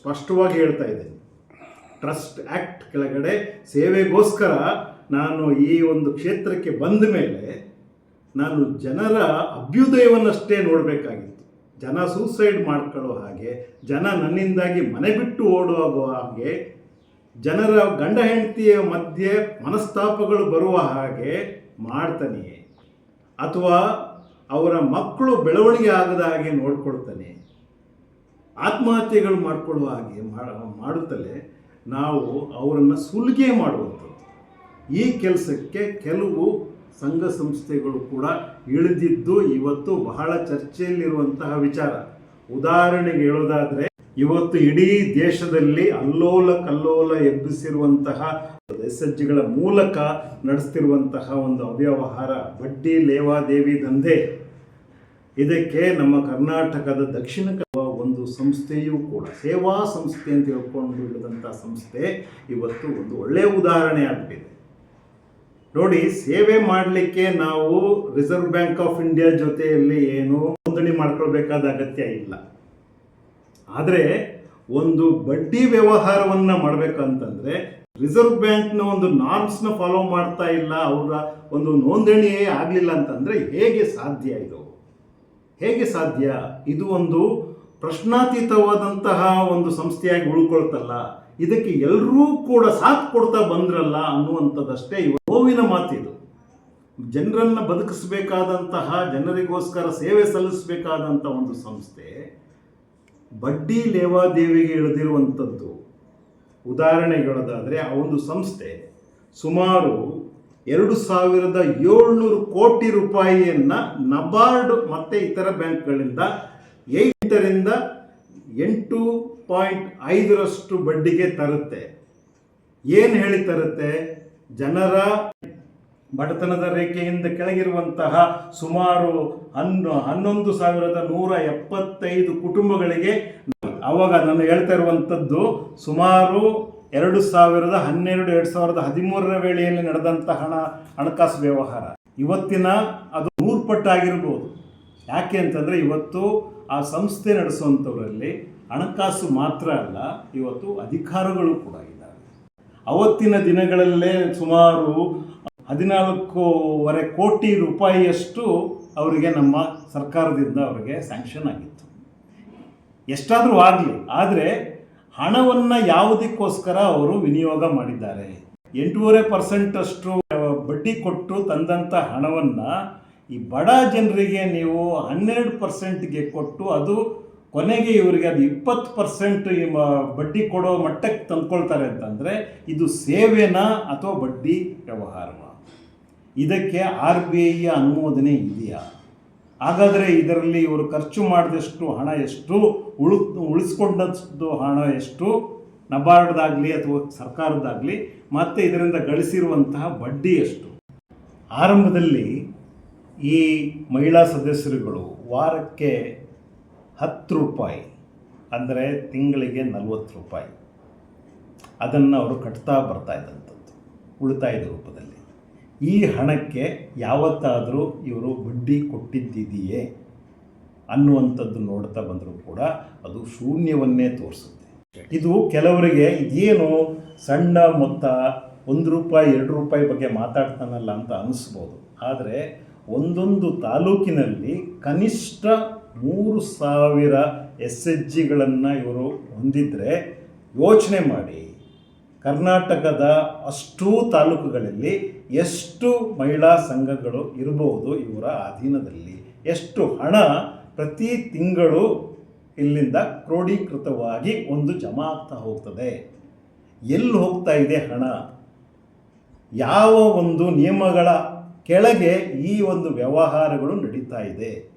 ಸ್ಪಷ್ಟವಾಗಿ ಹೇಳ್ತಾ ಇದ್ದೇನೆ. ಟ್ರಸ್ಟ್ ಆ್ಯಕ್ಟ್ ಕೆಳಗಡೆ ಸೇವೆಗೋಸ್ಕರ ನಾನು ಈ ಒಂದು ಕ್ಷೇತ್ರಕ್ಕೆ ಬಂದ ಮೇಲೆ ನಾನು ಜನರ ಅಭ್ಯುದಯವನ್ನಷ್ಟೇ ನೋಡಬೇಕಾಗಿತ್ತು. ಜನ ಸೂಸೈಡ್ ಮಾಡ್ಕೊಳ್ಳೋ ಹಾಗೆ, ಜನ ನನ್ನಿಂದಾಗಿ ಮನೆ ಬಿಟ್ಟು ಓಡುವ ಹಾಗೆ, ಜನರ ಗಂಡ ಹೆಂಡತಿಯ ಮಧ್ಯೆ ಮನಸ್ತಾಪಗಳು ಬರುವ ಹಾಗೆ ಮಾಡ್ತಾನೆ ಅಥವಾ ಅವರ ಮಕ್ಕಳು ಬೆಳವಣಿಗೆ ಆಗದ ಹಾಗೆ ನೋಡ್ಕೊಳ್ತಾನೆ ಆತ್ಮಹತ್ಯೆಗಳು ಮಾಡಿಕೊಳ್ಳುವ ಹಾಗೆ ಮಾಡುತ್ತಲೇ ನಾವು ಅವರನ್ನು ಸುಲಿಗೆ ಮಾಡುವಂಥದ್ದು. ಈ ಕೆಲಸಕ್ಕೆ ಕೆಲವು ಸಂಘ ಸಂಸ್ಥೆಗಳು ಕೂಡ ಇಳಿದಿದ್ದು ಇವತ್ತು ಬಹಳ ಚರ್ಚೆಯಲ್ಲಿರುವಂತಹ ವಿಚಾರ. ಉದಾಹರಣೆಗೆ ಹೇಳೋದಾದರೆ, ಇವತ್ತು ಇಡೀ ದೇಶದಲ್ಲಿ ಅಲ್ಲೋಲ ಕಲ್ಲೋಲ ಎಬ್ಬಿಸಿರುವಂತಹ ಎಸ್ ಎಚ್ ಜಿಗಳ ಮೂಲಕ ನಡೆಸ್ತಿರುವಂತಹ ಒಂದು ಅವ್ಯವಹಾರ, ಬಡ್ಡಿ ಲೇವಾದೇವಿ ದಂಧೆ. ಇದಕ್ಕೆ ನಮ್ಮ ಕರ್ನಾಟಕದ ದಕ್ಷಿಣ ಸಂಸ್ಥೆಯೂ ಕೂಡ, ಸೇವಾ ಸಂಸ್ಥೆ ಅಂತ ಹೇಳ್ಕೊಂಡು ಹಿಡಿದಂಥ ಸಂಸ್ಥೆ ಇವತ್ತು ಒಂದು ಒಳ್ಳೆಯ ಉದಾಹರಣೆ ಆಗಿಬಿಟ್ಟಿದೆ. ನೋಡಿ, ಸೇವೆ ಮಾಡಲಿಕ್ಕೆ ನಾವು ರಿಸರ್ವ್ ಬ್ಯಾಂಕ್ ಆಫ್ ಇಂಡಿಯಾ ಜೊತೆಯಲ್ಲಿ ಏನು ನೋಂದಣಿ ಮಾಡ್ಕೊಳ್ಬೇಕಾದ ಅಗತ್ಯ ಇಲ್ಲ. ಆದರೆ ಒಂದು ಬಡ್ಡಿ ವ್ಯವಹಾರವನ್ನು ಮಾಡಬೇಕಂತಂದರೆ ರಿಸರ್ವ್ ಬ್ಯಾಂಕ್ನ ಒಂದು ನಾರ್ಮ್ಸ್ನ ಫಾಲೋ ಮಾಡ್ತಾ ಇಲ್ಲ, ಅವರ ಒಂದು ನೋಂದಣಿಯೇ ಆಗಲಿಲ್ಲ ಅಂತಂದರೆ ಹೇಗೆ ಸಾಧ್ಯ ಇದು? ಹೇಗೆ ಸಾಧ್ಯ? ಇದು ಒಂದು ಪ್ರಶ್ನಾತೀತವಾದಂತಹ ಒಂದು ಸಂಸ್ಥೆಯಾಗಿ ಉಳ್ಕೊಳ್ತಲ್ಲ, ಇದಕ್ಕೆ ಎಲ್ಲರೂ ಕೂಡ ಸಾಥ್ ಕೊಡ್ತಾ ಬಂದ್ರಲ್ಲ ಅನ್ನುವಂಥದ್ದಷ್ಟೇ ಇವ ನೋವಿನ ಮಾತಿದು. ಜನರನ್ನು ಬದುಕಿಸಬೇಕಾದಂತಹ, ಜನರಿಗೋಸ್ಕರ ಸೇವೆ ಸಲ್ಲಿಸಬೇಕಾದಂಥ ಒಂದು ಸಂಸ್ಥೆ ಬಡ್ಡಿ ಲೇವಾದೇವಿಗೆ ಇಳಿದಿರುವಂಥದ್ದು ಉದಾಹರಣೆಗಳದಾದರೆ, ಆ ಒಂದು ಸಂಸ್ಥೆ ಸುಮಾರು ಎರಡು ಸಾವಿರದ ಏಳ್ನೂರು ಕೋಟಿ ರೂಪಾಯಿಯನ್ನು ನಬಾರ್ಡ್ ಮತ್ತು ಇತರ ಬ್ಯಾಂಕ್ಗಳಿಂದ ಎಂಟರಿಂದ ಎಂಟು ಪಾಯಿಂಟ್ ಐದರಷ್ಟು ಬಡ್ಡಿಗೆ ತರುತ್ತೆ. ಏನು ಹೇಳಿ ತರುತ್ತೆ? ಜನರ ಬಡತನದ ರೇಖೆಯಿಂದ ಕೆಳಗಿರುವಂತಹ ಸುಮಾರು ಹನ್ನು ಹನ್ನೊಂದು ಸಾವಿರದ ನೂರ ಎಪ್ಪತ್ತೈದು ಕುಟುಂಬಗಳಿಗೆ ಅವಾಗ ನಾನು ಹೇಳ್ತಾ ಇರುವಂಥದ್ದು, ಸುಮಾರು ಎರಡು ಸಾವಿರದ ಹನ್ನೆರಡು, ಎರಡು ಸಾವಿರದ ಹದಿಮೂರರ ವೇಳೆಯಲ್ಲಿ ನಡೆದಂಥ ಹಣ ಹಣಕಾಸು ವ್ಯವಹಾರ. ಇವತ್ತಿನ ಅದು ನೂರು ಪಟ್ಟಾಗಿರ್ಬೋದು ಯಾಕೆ ಅಂತಂದರೆ ಇವತ್ತು ಆ ಸಂಸ್ಥೆ ನಡೆಸುವಂಥವರಲ್ಲಿ ಹಣಕಾಸು ಮಾತ್ರ ಅಲ್ಲ, ಇವತ್ತು ಅಧಿಕಾರಗಳು ಕೂಡ ಇದ್ದಾವೆ. ಅವತ್ತಿನ ದಿನಗಳಲ್ಲೇ ಸುಮಾರು ಹದಿನಾಲ್ಕೂವರೆ ಕೋಟಿ ರೂಪಾಯಿಯಷ್ಟು ಅವರಿಗೆ ನಮ್ಮ ಸರ್ಕಾರದಿಂದ ಅವರಿಗೆ ಸ್ಯಾಂಕ್ಷನ್ ಆಗಿತ್ತು. ಎಷ್ಟಾದರೂ ಆಗಲಿ, ಆದರೆ ಹಣವನ್ನು ಯಾವುದಕ್ಕೋಸ್ಕರ ಅವರು ವಿನಿಯೋಗ ಮಾಡಿದ್ದಾರೆ? ಎಂಟೂವರೆ ಪರ್ಸೆಂಟಷ್ಟು ಬಡ್ಡಿ ಕೊಟ್ಟು ತಂದಂಥ ಹಣವನ್ನು ಈ ಬಡ ಜನರಿಗೆ ನೀವು ಹನ್ನೆರಡು ಪರ್ಸೆಂಟ್ಗೆ ಕೊಟ್ಟು ಅದು ಕೊನೆಗೆ ಇವರಿಗೆ ಅದು ಇಪ್ಪತ್ತು ಪರ್ಸೆಂಟ್ ಬಡ್ಡಿ ಕೊಡೋ ಮಟ್ಟಕ್ಕೆ ತಂದ್ಕೊಳ್ತಾರೆ ಅಂತಂದರೆ ಇದು ಸೇವೆನಾ ಅಥವಾ ಬಡ್ಡಿ ವ್ಯವಹಾರ ಇದಕ್ಕೆ ಆರ್ ಬಿ ಐಯ ಅನುಮೋದನೆ ಇದೆಯಾ? ಹಾಗಾದರೆ ಇದರಲ್ಲಿ ಇವರು ಖರ್ಚು ಮಾಡಿದಷ್ಟು ಹಣ ಎಷ್ಟು ಉಳು ಉಳಿಸ್ಕೊಂಡಷ್ಟು ಹಣ ಎಷ್ಟು, ನಬಾರ್ಡ್ದಾಗಲಿ ಅಥವಾ ಸರ್ಕಾರದಾಗಲಿ ಮತ್ತು ಇದರಿಂದ ಗಳಿಸಿರುವಂತಹ ಬಡ್ಡಿ ಎಷ್ಟು? ಆರಂಭದಲ್ಲಿ ಈ ಮಹಿಳಾ ಸದಸ್ಯರುಗಳು ವಾರಕ್ಕೆ ಹತ್ತು ರೂಪಾಯಿ ಅಂದರೆ ತಿಂಗಳಿಗೆ ನಲವತ್ತು ರೂಪಾಯಿ ಅದನ್ನು ಅವರು ಕಟ್ತಾ ಬರ್ತಾ ಇದ್ದಂಥದ್ದು ಉಳಿತಾಯದ ರೂಪದಲ್ಲಿ. ಈ ಹಣಕ್ಕೆ ಯಾವತ್ತಾದರೂ ಇವರು ಬಡ್ಡಿ ಕೊಟ್ಟಿದ್ದಿದೆಯೇ ಅನ್ನುವಂಥದ್ದು ನೋಡ್ತಾ ಬಂದರೂ ಕೂಡ ಅದು ಶೂನ್ಯವನ್ನೇ ತೋರಿಸುತ್ತೆ. ಇದು ಕೆಲವರಿಗೆ ಇದೇನು ಸಣ್ಣ ಮೊತ್ತ ಒಂದು ರೂಪಾಯಿ, ಎರಡು ರೂಪಾಯಿ ಬಗ್ಗೆ ಮಾತಾಡ್ತಾನಲ್ಲ ಅಂತ ಅನ್ನಿಸ್ಬೋದು ಆದರೆ ಒಂದೊಂದು ತಾಲೂಕಿನಲ್ಲಿ ಕನಿಷ್ಠ ಮೂರು ಸಾವಿರ ಎಸ್ ಎಚ್ ಜಿಗಳನ್ನು ಇವರು ಹೊಂದಿದ್ರೆ ಯೋಚನೆ ಮಾಡಿ. ಕರ್ನಾಟಕದ ಅಷ್ಟೂ ತಾಲೂಕುಗಳಲ್ಲಿ ಎಷ್ಟು ಮಹಿಳಾ ಸಂಘಗಳು ಇರಬಹುದು ಇವರ ಅಧೀನದಲ್ಲಿ. ಎಷ್ಟು ಹಣ ಪ್ರತಿ ತಿಂಗಳು ಇಲ್ಲಿಂದ ಕ್ರೋಢೀಕೃತವಾಗಿ ಒಂದು ಜಮಾ ಆಗ್ತಾ ಹೋಗ್ತದೆ. ಎಲ್ಲಿ ಹೋಗ್ತಾ ಇದೆ ಹಣ? ಯಾವ ಒಂದು ನಿಯಮಗಳ ಕೆಳಗೆ ಈ ಒಂದು ವ್ಯವಹಾರಗಳು ನಡೀತಾ ಇದೆ.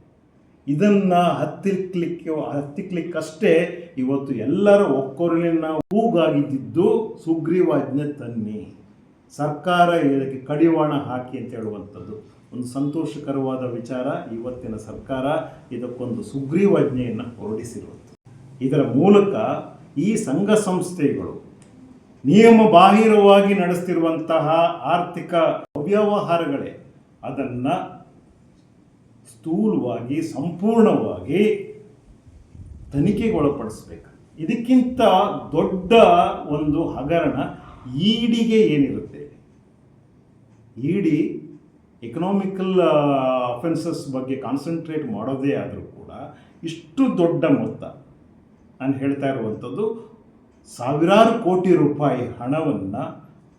ಇದನ್ನು ಹತ್ತಿಕ್ಲಿಕ್ಕೆ ಹತ್ತಿಕ್ಲಿಕ್ಕಷ್ಟೇ ಇವತ್ತು ಎಲ್ಲರ ಒಕ್ಕೊರಲಿನ ಹೂಗಾಗಿದ್ದು ಸುಗ್ರೀವಾಜ್ಞೆ ತನ್ನಿ. ಸರ್ಕಾರ ಇದಕ್ಕೆ ಕಡಿವಾಣ ಹಾಕಿ ಅಂತ ಹೇಳುವಂಥದ್ದು. ಒಂದು ಸಂತೋಷಕರವಾದ ವಿಚಾರ, ಇವತ್ತಿನ ಸರ್ಕಾರ ಇದಕ್ಕೊಂದು ಸುಗ್ರೀವಾಜ್ಞೆಯನ್ನು ಹೊರಡಿಸಿರುವಂಥದ್ದು. ಇದರ ಮೂಲಕ ಈ ಸಂಘ ಸಂಸ್ಥೆಗಳು ನಿಯಮ ಬಾಹಿರವಾಗಿ ನಡೆಸ್ತಿರುವಂತಹ ಆರ್ಥಿಕ ಅವ್ಯವಹಾರಗಳೇ ಅದನ್ನು ಸ್ಥೂಲವಾಗಿ, ಸಂಪೂರ್ಣವಾಗಿ ತನಿಖೆಗೊಳಪಡಿಸ್ಬೇಕು. ಇದಕ್ಕಿಂತ ದೊಡ್ಡ ಒಂದು ಹಗರಣ ಈಡಿಗೆ ಏನಿರುತ್ತೆ? ಇಡಿ ಎಕನಾಮಿಕಲ್ ಅಫೆನ್ಸಸ್ ಬಗ್ಗೆ ಕಾನ್ಸಂಟ್ರೇಟ್ ಮಾಡೋದೇ ಆದರೂ ಕೂಡ ಇಷ್ಟು ದೊಡ್ಡ ಮೊತ್ತ. ನಾನು ಹೇಳ್ತಾ ಇರುವಂಥದ್ದು ಸಾವಿರಾರು ಕೋಟಿ ರೂಪಾಯಿ ಹಣವನ್ನು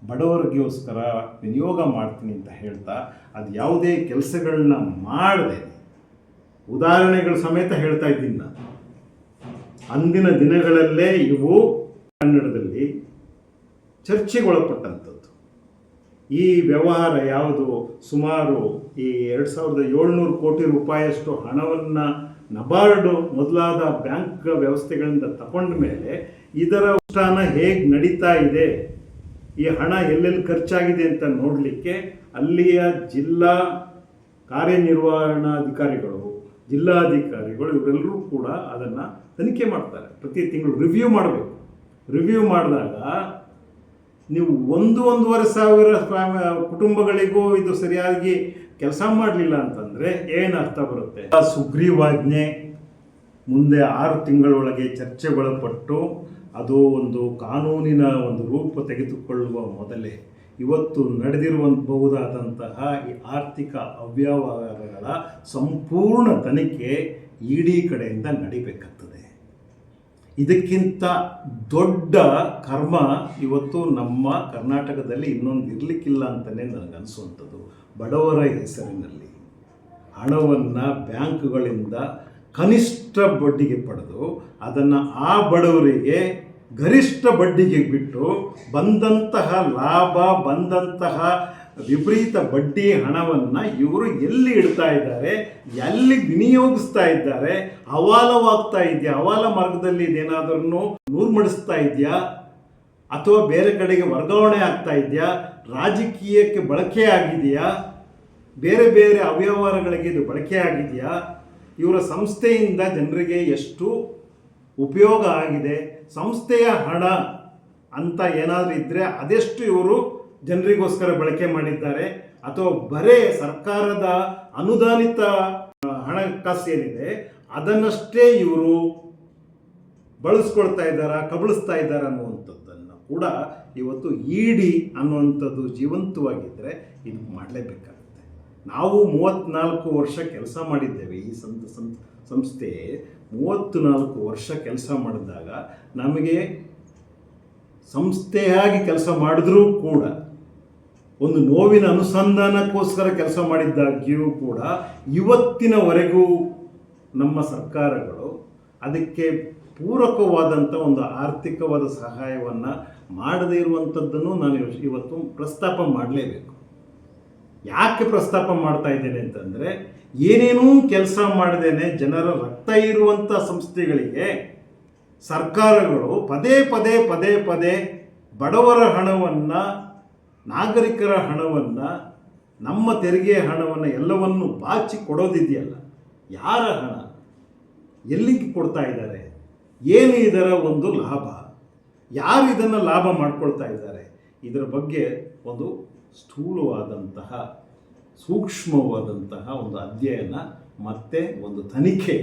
ಬಡವರಿಗೋಸ್ಕರ ವಿನಿಯೋಗ ಮಾಡ್ತೀನಿ ಅಂತ ಹೇಳ್ತಾ ಅದು ಯಾವುದೇ ಕೆಲಸಗಳನ್ನ ಮಾಡದೆ. ಉದಾಹರಣೆಗಳು ಸಮೇತ ಹೇಳ್ತಾ ಇದ್ದೀನಿ ನಾನು. ಅಂದಿನ ದಿನಗಳಲ್ಲೇ ಇವು ಕನ್ನಡದಲ್ಲಿ ಚರ್ಚೆಗೊಳಪಟ್ಟಂಥದ್ದು. ಈ ವ್ಯವಹಾರ ಯಾವುದು? ಸುಮಾರು ಈ ಎರಡು ಸಾವಿರದ ಏಳ್ನೂರು ಕೋಟಿ ರೂಪಾಯಿಯಷ್ಟು ಹಣವನ್ನು ನಬಾರ್ಡು ಮೊದಲಾದ ಬ್ಯಾಂಕ್ ವ್ಯವಸ್ಥೆಗಳಿಂದ ತಗೊಂಡ ಮೇಲೆ ಇದರ ಅನುಷ್ಠಾನ ಹೇಗೆ ನಡೀತಾ ಇದೆ? ಈ ಹಣ ಎಲ್ಲೆಲ್ಲಿ ಖರ್ಚಾಗಿದೆ ಅಂತ ನೋಡಲಿಕ್ಕೆ ಅಲ್ಲಿಯ ಜಿಲ್ಲಾ ಕಾರ್ಯನಿರ್ವಹಣಾಧಿಕಾರಿಗಳು, ಜಿಲ್ಲಾಧಿಕಾರಿಗಳು ಇವರೆಲ್ಲರೂ ಕೂಡ ಅದನ್ನು ತನಿಖೆ ಮಾಡ್ತಾರೆ. ಪ್ರತಿ ತಿಂಗಳು ರಿವ್ಯೂ ಮಾಡಬೇಕು. ರಿವ್ಯೂ ಮಾಡಿದಾಗ ನೀವು ಒಂದು ಒಂದೂವರೆ ಸಾವಿರ ಕುಟುಂಬಗಳಿಗೂ ಇದು ಸರಿಯಾಗಿ ಕೆಲಸ ಮಾಡಲಿಲ್ಲ ಅಂತಂದರೆ ಏನು ಅರ್ಥ ಬರುತ್ತೆ? ಸುಗ್ರೀವಾಜ್ಞೆ ಮುಂದೆ ಆರು ತಿಂಗಳೊಳಗೆ ಚರ್ಚೆಗೊಳಪಟ್ಟು ಅದು ಒಂದು ಕಾನೂನಿನ ಒಂದು ರೂಪ ತೆಗೆದುಕೊಳ್ಳುವ ಮೊದಲೇ ಇವತ್ತು ನಡೆದಿರುವಬಹುದಾದಂತಹ ಈ ಆರ್ಥಿಕ ಅವ್ಯವಹಾರಗಳ ಸಂಪೂರ್ಣ ತನಿಖೆ ಇಡಿ ಕಡೆಯಿಂದ ನಡಿಬೇಕಾಗ್ತದೆ. ಇದಕ್ಕಿಂತ ದೊಡ್ಡ ಕರ್ಮ ಇವತ್ತು ನಮ್ಮ ಕರ್ನಾಟಕದಲ್ಲಿ ಇನ್ನೊಂದು ಇರಲಿಕ್ಕಿಲ್ಲ ಅಂತಲೇ ನನಗನ್ಸುವಂಥದ್ದು ಬಡವರ ಹೆಸರಿನಲ್ಲಿ ಹಣವನ್ನು ಬ್ಯಾಂಕ್ಗಳಿಂದ ಕನಿಷ್ಠ ಬಡ್ಡಿಗೆ ಪಡೆದು ಅದನ್ನು ಆ ಬಡವರಿಗೆ ಗರಿಷ್ಠ ಬಡ್ಡಿಗೆ ಬಿಟ್ಟು ಬಂದಂತಹ ಲಾಭ, ಬಂದಂತಹ ವಿಪರೀತ ಬಡ್ಡಿ ಹಣವನ್ನು ಇವರು ಎಲ್ಲಿ ಇಡ್ತಾ ಇದ್ದಾರೆ, ಎಲ್ಲಿ ವಿನಿಯೋಗಿಸ್ತಾ ಇದ್ದಾರೆ, ಹವಾಲವಾಗ್ತಾ ಇದೆಯಾ ಅವಾಲ ಮಾರ್ಗದಲ್ಲಿ ಇದೇನಾದ್ರೂ ನೂರ್ಮಡಿಸ್ತಾ ಇದೆಯಾ, ಅಥವಾ ಬೇರೆ ಕಡೆಗೆ ವರ್ಗಾವಣೆ ಆಗ್ತಾ ಇದೆಯಾ, ರಾಜಕೀಯಕ್ಕೆ ಬಳಕೆ ಆಗಿದೆಯಾ, ಬೇರೆ ಬೇರೆ ಅವ್ಯವಹಾರಗಳಿಗೆ ಇದು ಬಳಕೆ ಆಗಿದೆಯಾ ಇವರ ಸಂಸ್ಥೆಯಿಂದ ಜನರಿಗೆ ಎಷ್ಟು ಉಪಯೋಗ ಆಗಿದೆ, ಸಂಸ್ಥೆಯ ಹಣ ಅಂತ ಏನಾದರೂ ಇದ್ದರೆ ಅದೆಷ್ಟು ಇವರು ಜನರಿಗೋಸ್ಕರ ಬಳಕೆ ಮಾಡಿದ್ದಾರೆ, ಅಥವಾ ಬರೇ ಸರ್ಕಾರದ ಅನುದಾನಿತ ಹಣಕಾಸು ಏನಿದೆ ಅದನ್ನಷ್ಟೇ ಇವರು ಬಳಸ್ಕೊಳ್ತಾ ಇದ್ದಾರಾ, ಕಬಳಿಸ್ತಾ ಇದ್ದಾರೆ ಅನ್ನುವಂಥದ್ದನ್ನು ಕೂಡ ಇವತ್ತು ಇಡಿ ಅನ್ನುವಂಥದ್ದು ಜೀವಂತವಾಗಿದ್ದರೆ ಇದು ಮಾಡಲೇಬೇಕಾಗುತ್ತೆ. ನಾವು ಮೂವತ್ತ್ನಾಲ್ಕು ವರ್ಷ ಕೆಲಸ ಮಾಡಿದ್ದೇವೆ. ಈ ಸಂತ ಸಂಸ್ಥೆ ಮೂವತ್ತು ನಾಲ್ಕು ವರ್ಷ ಕೆಲಸ ಮಾಡಿದಾಗ ನಮಗೆ ಸಂಸ್ಥೆಯಾಗಿ ಕೆಲಸ ಮಾಡಿದ್ರೂ ಕೂಡ, ಒಂದು ನೋವಿನ ಅನುಸಂಧಾನಕ್ಕೋಸ್ಕರ ಕೆಲಸ ಮಾಡಿದ್ದಾಗ್ಯೂ ಕೂಡ ಇವತ್ತಿನವರೆಗೂ ನಮ್ಮ ಸರ್ಕಾರಗಳು ಅದಕ್ಕೆ ಪೂರಕವಾದಂಥ ಒಂದು ಆರ್ಥಿಕವಾದ ಸಹಾಯವನ್ನು ಮಾಡದೇ ಇರುವಂಥದ್ದನ್ನು ನಾನು ಇವತ್ತು- ಪ್ರಸ್ತಾಪ ಮಾಡಲೇಬೇಕು. ಯಾಕೆ ಪ್ರಸ್ತಾಪ ಮಾಡ್ತಾ ಇದ್ದೇನೆ ಅಂತಂದರೆ, ಏನೇನೂ ಕೆಲಸ ಮಾಡದೇನೆ ಜನರ ರಕ್ತ ಇರುವಂಥ ಸಂಸ್ಥೆಗಳಿಗೆ ಸರ್ಕಾರಗಳು ಪದೇ ಪದೇ ಪದೇ ಪದೇ ಬಡವರ ಹಣವನ್ನು, ನಾಗರಿಕರ ಹಣವನ್ನು, ನಮ್ಮ ತೆರಿಗೆ ಹಣವನ್ನು ಎಲ್ಲವನ್ನು ಬಾಚಿ ಕೊಡೋದಿದೆಯಲ್ಲ, ಯಾರ ಹಣ? ಎಲ್ಲಿಗೆ ಕೊಡ್ತಾ ಇದ್ದಾರೆ? ಏನು ಇದರ ಒಂದು ಲಾಭ? ಯಾರು ಇದನ್ನು ಲಾಭ ಮಾಡ್ಕೊಳ್ತಾ ಇದ್ದಾರೆ? ಇದರ ಬಗ್ಗೆ ಒಂದು ಸ್ಥೂಲವಾದಂತಹ, ಸೂಕ್ಷ್ಮವಾದಂತಹ ಒಂದು ಅಧ್ಯಯನ ಮತ್ತೆ ಒಂದು ತನಿಖೆ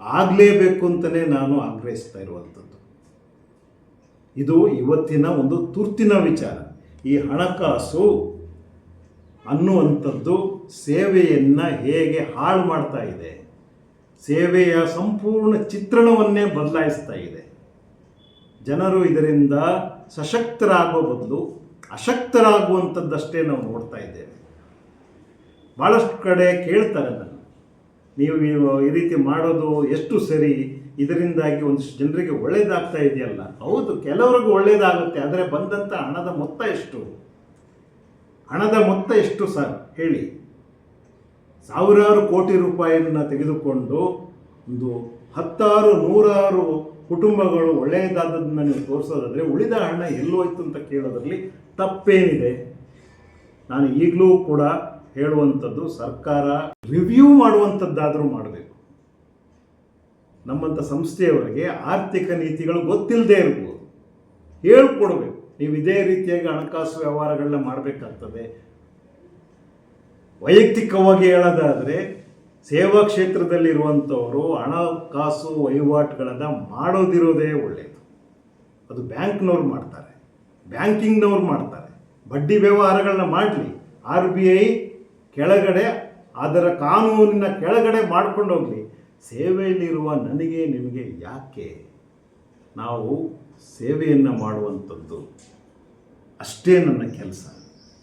ಆಗಲೇಬೇಕು ಅಂತಲೇ ನಾನು ಆಗ್ರಹಿಸ್ತಾ ಇರುವಂಥದ್ದು. ಇದು ಇವತ್ತಿನ ಒಂದು ತುರ್ತಿನ ವಿಚಾರ. ಈ ಹಣಕಾಸು ಅನ್ನುವಂಥದ್ದು ಸೇವೆಯನ್ನು ಹೇಗೆ ಹಾಳು ಮಾಡ್ತಾ ಇದೆ, ಸೇವೆಯ ಸಂಪೂರ್ಣ ಚಿತ್ರಣವನ್ನೇ ಬದಲಾಯಿಸ್ತಾ ಇದೆ. ಜನರು ಇದರಿಂದ ಸಶಕ್ತರಾಗೋ ಬದಲು ಅಶಕ್ತರಾಗುವಂಥದ್ದಷ್ಟೇ ನಾವು ನೋಡ್ತಾ ಇದ್ದೇವೆ. ಭಾಳಷ್ಟು ಕಡೆ ಕೇಳ್ತಾರೆ ನಾನು. ನೀವು ಈ- ರೀತಿ ಮಾಡೋದು ಎಷ್ಟು ಸರಿ? ಇದರಿಂದಾಗಿ ಒಂದಿಷ್ಟು ಜನರಿಗೆ ಒಳ್ಳೇದಾಗ್ತಾ ಇದೆಯಲ್ಲ? ಹೌದು, ಕೆಲವರಿಗೂ ಒಳ್ಳೇದಾಗುತ್ತೆ, ಆದರೆ ಬಂದಂಥ ಹಣದ ಮೊತ್ತ ಎಷ್ಟು? ಹಣದ ಮೊತ್ತ ಎಷ್ಟು ಸರ್? ಹೇಳಿ. ಸಾವಿರಾರು ಕೋಟಿ ರೂಪಾಯಿಯನ್ನು ತೆಗೆದುಕೊಂಡು ಒಂದು ಹತ್ತಾರು, ನೂರಾರು ಕುಟುಂಬಗಳು ಒಳ್ಳೆಯದಾದದನ್ನು ನೀವು ತೋರಿಸೋದಾದರೆ ಉಳಿದ ಹಣ ಎಲ್ಲೋಯ್ತು ಅಂತ ಕೇಳೋದ್ರಲ್ಲಿ ತಪ್ಪೇನಿದೆ. ನಾನು ಈಗಲೂ ಕೂಡ ಹೇಳುವಂಥದ್ದು ಸರ್ಕಾರ ರಿವ್ಯೂ ಮಾಡುವಂಥದ್ದಾದರೂ ಮಾಡಬೇಕು. ನಮ್ಮಂಥ ಸಂಸ್ಥೆಯವರಿಗೆ ಆರ್ಥಿಕ ನೀತಿಗಳು ಗೊತ್ತಿಲ್ಲದೆ ಇರ್ಬೋದು. ಹೇಳ್ಕೊಡ್ಬೇಕು. ನೀವು ಇದೇ ರೀತಿಯಾಗಿ ಹಣಕಾಸು ವ್ಯವಹಾರಗಳನ್ನ ಮಾಡಬೇಕಾಗ್ತದೆ. ವೈಯಕ್ತಿಕವಾಗಿ ಹೇಳೋದಾದರೆ ಸೇವಾ ಕ್ಷೇತ್ರದಲ್ಲಿರುವಂಥವರು ಹಣಕಾಸು ವಹಿವಾಟುಗಳನ್ನು ಮಾಡೋದಿರೋದೇ ಒಳ್ಳೆಯದು ಅದು ಬ್ಯಾಂಕ್ನವ್ರು ಮಾಡ್ತಾರೆ. ಬ್ಯಾಂಕಿಂಗ್ನವ್ರು ಮಾಡ್ತಾರೆ. ಬಡ್ಡಿ ವ್ಯವಹಾರಗಳನ್ನ ಮಾಡಲಿ. ಆರ್ ಬಿ ಐ ಕೆಳಗಡೆ, ಅದರ ಕಾನೂನಿನ ಕೆಳಗಡೆ ಮಾಡ್ಕೊಂಡು ಹೋಗಲಿ. ಸೇವೆಯಲ್ಲಿರುವ ನನಗೆ, ನಿಮಗೆ ಯಾಕೆ ನಾವು ಸೇವೆಯನ್ನು ಮಾಡುವಂಥದ್ದು? ಅಷ್ಟೇ ನನ್ನ ಕೆಲಸ.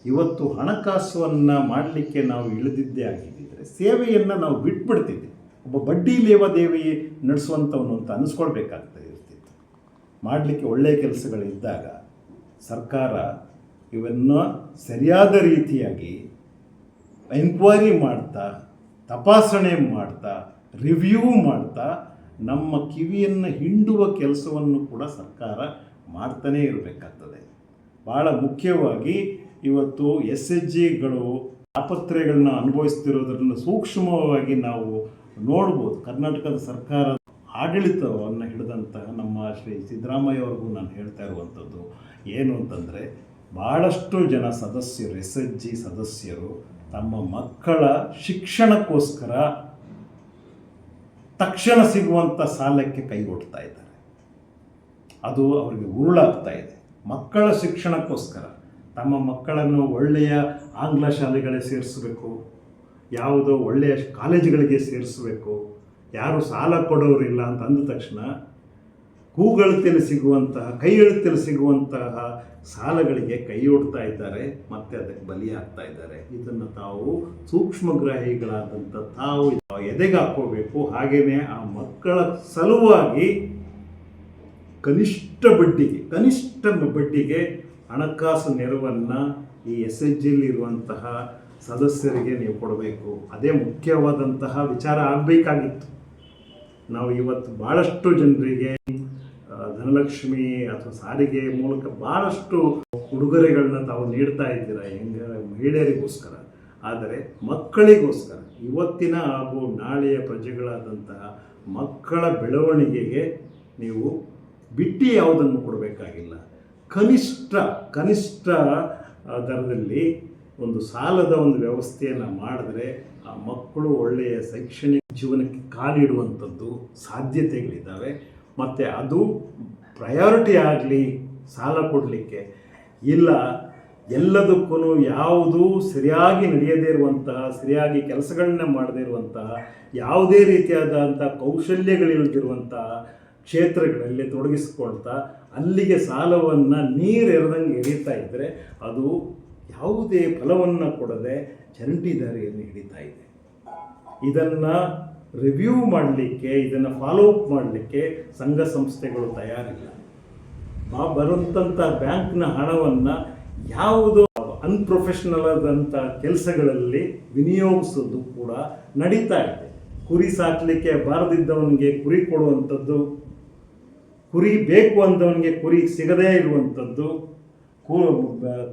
ಇವತ್ತು ಹಣಕಾಸನ್ನು ಮಾಡಲಿಕ್ಕೆ ನಾವು ಇಳಿದಿದ್ದೇ ಆಗಿದ್ದರೆ ಸೇವೆಯನ್ನು ನಾವು ಬಿಟ್ಬಿಡ್ತಿದ್ದೆ ಒಬ್ಬ ಬಡ್ಡಿ ಲೇವಾದೇವಿ ನಡೆಸುವಂಥವನು ಅಂತ ಅನ್ನಿಸ್ಕೊಳ್ಬೇಕಾಗ್ತಾ ಇರ್ತಿತ್ತು. ಮಾಡಲಿಕ್ಕೆ ಒಳ್ಳೆಯ ಕೆಲಸಗಳಿದ್ದಾಗ ಸರ್ಕಾರ ಇವನ್ನು ಸರಿಯಾದ ರೀತಿಯಾಗಿ ಎಂಕ್ವೈರಿ ಮಾಡ್ತಾ, ತಪಾಸಣೆ ಮಾಡ್ತಾ ರಿವ್ಯೂ ಮಾಡ್ತಾ, ನಮ್ಮ ಕಿವಿಯನ್ನು ಹಿಂಡುವ ಕೆಲಸವನ್ನು ಕೂಡ ಸರ್ಕಾರ ಮಾಡ್ತಾನೇ ಇರಬೇಕಾಗ್ತದೆ. ಭಾಳ ಮುಖ್ಯವಾಗಿ ಇವತ್ತು ಎಸ್ ಎಚ್ ಜಿಗಳು ಆಪತ್ರೆಗಳನ್ನ ಅನುಭವಿಸ್ತಿರೋದ್ರನ್ನ ಸೂಕ್ಷ್ಮವಾಗಿ ನಾವು ನೋಡ್ಬೋದು. ಕರ್ನಾಟಕದ ಸರ್ಕಾರ ಆಡಳಿತವನ್ನು ಹಿಡಿದಂತಹ ನಮ್ಮ ಶ್ರೀ ಸಿದ್ದರಾಮಯ್ಯ ಅವ್ರಿಗೂ ನಾನು ಹೇಳ್ತಾ ಇರುವಂಥದ್ದು ಏನು ಅಂತಂದರೆ ಭಾಳಷ್ಟು ಜನ ಸದಸ್ಯರು, ಎಸ್ ಎಚ್ ಜಿ ಸದಸ್ಯರು ತಮ್ಮ ಮಕ್ಕಳ ಶಿಕ್ಷಣಕ್ಕೋಸ್ಕರ ತಕ್ಷಣ ಸಿಗುವಂಥ ಸಾಲಕ್ಕೆ ಕೈಗೊಡ್ತಾ ಇದ್ದಾರೆ. ಅದು ಅವರಿಗೆ ಉರುಳಾಗ್ತಾ ಇದೆ. ಮಕ್ಕಳ ಶಿಕ್ಷಣಕ್ಕೋಸ್ಕರ ತಮ್ಮ ಮಕ್ಕಳನ್ನು ಒಳ್ಳೆಯ ಆಂಗ್ಲ ಶಾಲೆಗಳೇ ಸೇರಿಸಬೇಕು, ಯಾವುದೋ ಒಳ್ಳೆಯ ಕಾಲೇಜುಗಳಿಗೆ ಸೇರಿಸಬೇಕು, ಯಾರು ಸಾಲ ಕೊಡೋರಿಲ್ಲ ಅಂತ ಅಂದ ತಕ್ಷಣ ಕೂಗಳತೆಯಲ್ಲಿ ಸಿಗುವಂತಹ ಕೈ ಎಳುತ್ತಿನ ಸಿಗುವಂತಹ ಸಾಲಗಳಿಗೆ ಕೈಯೊಡ್ತಾ ಇದ್ದಾರೆ, ಮತ್ತೆ ಅದಕ್ಕೆ ಬಲಿಯಾಗ್ತಾ ಇದ್ದಾರೆ. ಇದನ್ನು ತಾವು ಸೂಕ್ಷ್ಮಗ್ರಾಹಿಗಳಾದಂಥ ತಾವು ಎದೆಗೆ ಹಾಕೋಬೇಕು ಹಾಗೆಯೇ ಆ ಮಕ್ಕಳ ಸಲುವಾಗಿ ಕನಿಷ್ಠ ಬಡ್ಡಿಗೆ ಕನಿಷ್ಠ ಬಡ್ಡಿಗೆ ಹಣಕಾಸು ನೆರವನ್ನು ಈ ಎಸ್ ಎಚ್ ಜಿಲಿರುವಂತಹ ಸದಸ್ಯರಿಗೆ ನೀವು ಕೊಡಬೇಕು. ಅದೇ ಮುಖ್ಯವಾದಂತಹ ವಿಚಾರ ಆಗಬೇಕಾಗಿತ್ತು. ನಾವು ಇವತ್ತು ಭಾಳಷ್ಟು ಜನರಿಗೆ ಧನಲಕ್ಷ್ಮಿ ಅಥವಾ ಸಾರಿಗೆ ಮೂಲಕ ಭಾಳಷ್ಟು ಉಡುಗೊರೆಗಳನ್ನ ತಾವು ನೀಡ್ತಾ ಇದ್ದೀರಾ ಹೆಂಗ ಮಹಿಳೆಯರಿಗೋಸ್ಕರ? ಆದರೆ ಮಕ್ಕಳಿಗೋಸ್ಕರ, ಇವತ್ತಿನ ಹಾಗೂ ನಾಳೆಯ ಪ್ರಜೆಗಳಾದಂತಹ ಮಕ್ಕಳ ಬೆಳವಣಿಗೆಗೆ ನೀವು ಬಿಟ್ಟು ಯಾವುದನ್ನು ಕೊಡಬೇಕಾಗಿಲ್ಲ. ಕನಿಷ್ಠ ಕನಿಷ್ಠ ದರದಲ್ಲಿ ಒಂದು ಸಾಲದ ಒಂದು ವ್ಯವಸ್ಥೆಯನ್ನು ಮಾಡಿದ್ರೆ ಆ ಮಕ್ಕಳು ಒಳ್ಳೆಯ ಶೈಕ್ಷಣಿಕ ಜೀವನಕ್ಕೆ ಕಾಲಿಡುವಂಥದ್ದು ಸಾಧ್ಯತೆಗಳಿದ್ದಾವೆ. ಮತ್ತು ಅದು ಪ್ರಯಾರಿಟಿ ಆಗಲಿ, ಸಾಲ ಕೊಡಲಿಕ್ಕೆ ಇಲ್ಲ. ಎಲ್ಲದಕ್ಕೂ ಯಾವುದು ಸರಿಯಾಗಿ ನಡೆಯದೇ ಇರುವಂತಹ, ಸರಿಯಾಗಿ ಕೆಲಸಗಳನ್ನ ಮಾಡದೇ ಇರುವಂತಹ, ಯಾವುದೇ ರೀತಿಯಾದಂಥ ಕೌಶಲ್ಯಗಳಿಲ್ದಿರುವಂತಹ ಕ್ಷೇತ್ರಗಳಲ್ಲಿ ತೊಡಗಿಸ್ಕೊಳ್ತಾ ಅಲ್ಲಿಗೆ ಸಾಲವನ್ನು ನೀರು ಎರೆದಂಗೆ ಎರೀತಾ ಇದ್ದರೆ ಅದು ಯಾವುದೇ ಫಲವನ್ನು ಕೊಡದೆ ಚರಂಟಿ ಹಿಡಿತಾ ಇದೆ. ಇದನ್ನು ರಿವ್ಯೂ ಮಾಡಲಿಕ್ಕೆ, ಇದನ್ನು ಫಾಲೋ ಅಪ್ ಮಾಡಲಿಕ್ಕೆ ಸಂಘ ಸಂಸ್ಥೆಗಳು ತಯಾರಿಲ್ಲ. ಆ ಬರುವಂಥ ಬ್ಯಾಂಕ್ನ ಹಣವನ್ನು ಯಾವುದೋ ಅನ್ಪ್ರೊಫೆಷನಲ್ ಆದಂಥ ಕೆಲಸಗಳಲ್ಲಿ ವಿನಿಯೋಗಿಸೋದು ಕೂಡ ನಡೀತಾ ಇದೆ. ಕುರಿ ಸಾಕಲಿಕ್ಕೆ ಬಾರದಿದ್ದವನಿಗೆ ಕುರಿ ಕೊಡುವಂಥದ್ದು ಕುರಿ ಬೇಕು ಅಂದವನಿಗೆ ಕುರಿ ಸಿಗದೇ ಇರುವಂಥದ್ದು ಕು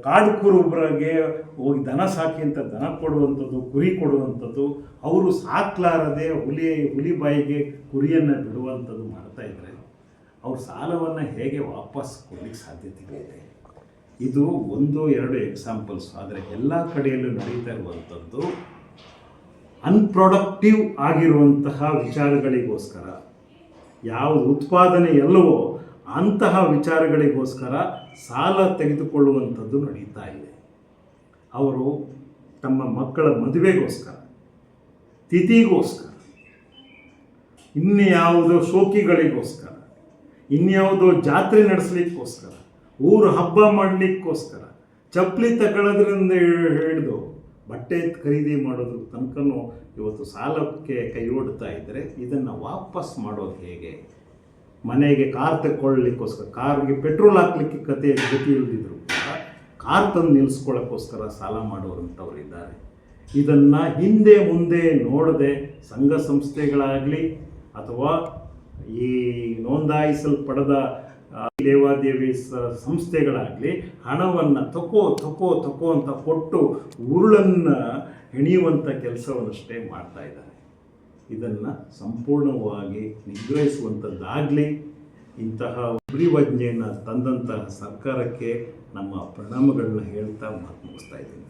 ಕಾಡು ಕುರುಬರಿಗೆ ಹೋಗಿ ದನ ಸಾಕಿ ಅಂತ ದನ ಕೊಡುವಂಥದ್ದು, ಕುರಿ ಕೊಡುವಂಥದ್ದು, ಅವರು ಸಾಕ್ಲಾರದೆ ಹುಲಿ ಹುಲಿ ಬಾಯಿಗೆ ಕುರಿಯನ್ನು ಬಿಡುವಂಥದ್ದು ಮಾಡ್ತಾ ಇದ್ದಾರೆ ಅವ್ರ ಸಾಲವನ್ನು ಹೇಗೆ ವಾಪಸ್ ಕೊಡಲಿಕ್ಕೆ ಇದೆ ಇದು ಒಂದು, ಎರಡು ಎಕ್ಸಾಂಪಲ್ಸ್ ಆದರೆ ಎಲ್ಲ ಕಡೆಯಲ್ಲೂ ನಡೀತಾ ಇರುವಂಥದ್ದು ಅನ್ಪ್ರೊಡಕ್ಟಿವ್ ಆಗಿರುವಂತಹ ವಿಚಾರಗಳಿಗೋಸ್ಕರ. ಯಾವುದು ಉತ್ಪಾದನೆ ಎಲ್ಲವೋ ಅಂತಹ ವಿಚಾರಗಳಿಗೋಸ್ಕರ ಸಾಲ ತೆಗೆದುಕೊಳ್ಳುವಂಥದ್ದು ನಡೀತಾ ಇದೆ. ಅವರು ತಮ್ಮ ಮಕ್ಕಳ ಮದುವೆಗೋಸ್ಕರ, ತಿಥಿಗೋಸ್ಕರ, ಇನ್ಯಾವುದೋ ಶೋಕಿಗಳಿಗೋಸ್ಕರ, ಇನ್ಯಾವುದೋ ಜಾತ್ರೆ ನಡೆಸಲಿಕ್ಕೋಸ್ಕರ, ಊರು ಹಬ್ಬ ಮಾಡಲಿಕ್ಕೋಸ್ಕರ, ಚಪ್ಪಲಿ ತಗೊಳ್ಳೋದ್ರಿಂದ ಹಿಡಿದು ಬಟ್ಟೆ ಖರೀದಿ ಮಾಡೋದ್ರ ತನಕನೂ ಇವತ್ತು ಸಾಲಕ್ಕೆ ಕೈ ಒಡ್ತಾ ಇದ್ದರೆ ಇದನ್ನು ವಾಪಸ್ ಮಾಡೋದು ಹೇಗೆ? ಮನೆಗೆ ಕಾರ್ ತಗೊಳ್ಳಿಕ್ಕೋಸ್ಕರ ಕಾರ್ಗೆ ಪೆಟ್ರೋಲ್ ಹಾಕ್ಲಿಕ್ಕೆ ಕತೆ ಗತಿ ಇಲ್ದಿದ್ರು ಕಾರ್ ತಂದು ನಿಲ್ಲಿಸ್ಕೊಳ್ಳೋಕ್ಕೋಸ್ಕರ ಸಾಲ ಮಾಡೋರಂಥವ್ರು ಇದ್ದಾರೆ. ಇದನ್ನು ಹಿಂದೆ ಮುಂದೆ ನೋಡದೆ ಸಂಘ ಸಂಸ್ಥೆಗಳಾಗಲಿ ಅಥವಾ ಈ ನೋಂದಾಯಿಸಲ್ಪಡದ ದೇವಾದೇವಿ ಸಂಸ್ಥೆಗಳಾಗಲಿ ಹಣವನ್ನು ತಕೋ ತಕೋ ತಕೋ ಅಂತ ಕೊಟ್ಟು ಉರುಳನ್ನು ಹೆಣೆಯುವಂಥ ಕೆಲಸವನ್ನಷ್ಟೇ ಮಾಡ್ತಾ ಇದ್ದಾರೆ. ಇದನ್ನು ಸಂಪೂರ್ಣವಾಗಿ ನಿಗ್ರಹಿಸುವಂಥದ್ದಾಗಲಿ ಇಂತಹ ಉಗ್ರಿವಜ್ಞೆಯನ್ನು ತಂದಂತಹ ಸರ್ಕಾರಕ್ಕೆ ನಮ್ಮ ಪ್ರಣಾಮಗಳನ್ನ ಹೇಳ್ತಾ ಮಾತು ಮುಗಿಸ್ತಾ ಇದ್ದೀನಿ.